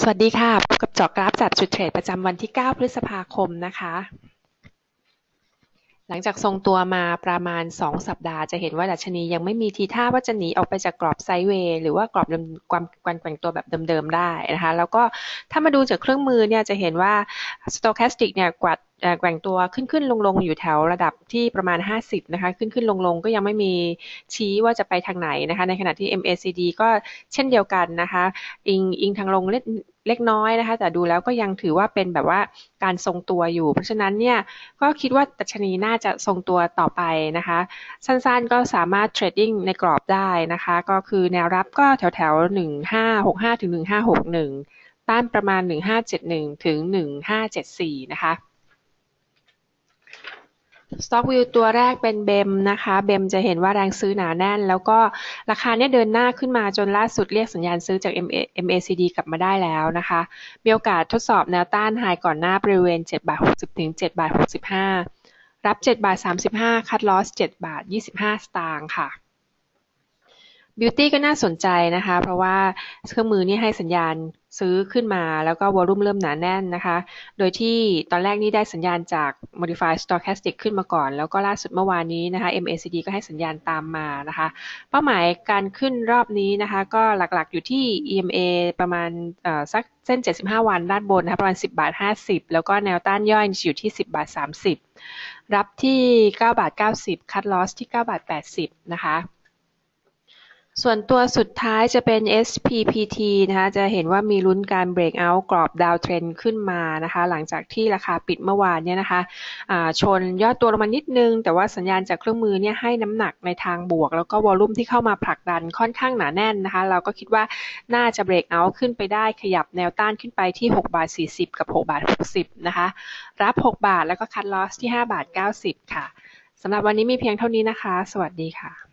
สวัสดีค่ะ พบกับเจาะกราฟจับจุดเทรดประจำวันที่ 9 พฤษภาคมนะคะ หลังจากทรงตัวมาประมาณ 2 สัปดาห์จะเห็นว่าดัชนียังไม่มีทีท่าว่าจะหนีออกไปจากกรอบไซด์เวย์หรือว่ากรอบความการแกว่งตัวแบบเดิมๆได้นะคะ แล้วก็ถ้ามาดูจากเครื่องมือเนี่ยจะเห็นว่าสโตแคสติกเนี่ยกวัด แกว่งตัวขึ้นขึ้นลงลงอยู่แถวระดับที่ประมาณ 50 นะคะ ขึ้นขึ้นลงลงก็ยังไม่มีชี้ว่าจะไปทางไหนนะคะ ในขณะที่ MACD ก็เช่นเดียวกันนะคะ อิงอิงทางลงเล็กเล็กน้อยนะคะ แต่ดูแล้วก็ยังถือว่าเป็นแบบว่าการทรงตัวอยู่ เพราะฉะนั้นเนี่ยก็คิดว่าดัชนีน่าจะทรงตัวต่อไปนะคะ สั้นๆก็สามารถเทรดดิ้งในกรอบได้นะคะ ก็คือแนวรับก็แถวแถว1565ถึง1561ต้านประมาณ 1571ถึง1574นะคะ สต็อกวิวตัวแรกเป็นเบมนะคะเบมจะเห็นว่าแรงซื้อหนาแน่น แล้วก็ราคาเนี่ยเดินหน้าขึ้นมาจนล่าสุดเรียกสัญญาณซื้อจาก MACD กลับมาได้แล้วนะคะ มีโอกาสทดสอบแนวต้านไฮก่อนหน้าบริเวณ7บาท60ถึง7บาท65 รับ7บาท35 คัดลอส7บาท25 สตางค์ค่ะ บิวตี้ก็น่าสนใจนะคะ เพราะว่าเครื่องมือนี่ให้สัญญาณซื้อขึ้นมาแล้วก็วอลุ่มเริ่มหนาแน่นนะคะ โดยที่ตอนแรกนี่ได้สัญญาณจาก Modified Stochastic ขึ้นมาก่อน แล้วก็ล่าสุดเมื่อวานนี้นะคะ MACD ก็ให้สัญญาณตามมานะคะ เป้าหมายการขึ้นรอบนี้นะคะ ก็หลักๆอยู่ที่ EMA ประมาณสักเส้น 75 วันด้านบนนะคะประมาณ 10 บาท 50 แล้วก็แนวต้านย่อยอยู่ที่ 10 บาท 30 รับที่ 9 บาท 90 คัดลอสที่ 9 บาท 80 นะคะ ส่วนตัวสุดท้ายจะเป็น SPPT นะคะจะเห็นว่ามีลุ้นการ break out กรอบดาวเทรนขึ้นมานะคะหลังจากที่ราคาปิดเมื่อวานเนี่ยนะคะะชนยอดตัวลงมานิดนึง แต่ว่าสัญญาณจากเครื่องมือเนี่ยให้น้ำหนักในทางบวก แล้วก็วอลุ่มที่เข้ามาผลักดันค่อนข้างหนาแน่นนะคะ เราก็คิดว่าน่าจะ break out ขึ้นไปได้ขยับแนวต้านขึ้นไปที่6บาท40 กับ6บาท60นะคะรับ 6 บาทแล้วก็คัดลอสที่5บาท90 ค่ะสำหรับวันนี้มีเพียงเท่านี้นะคะ สวัสดีค่ะ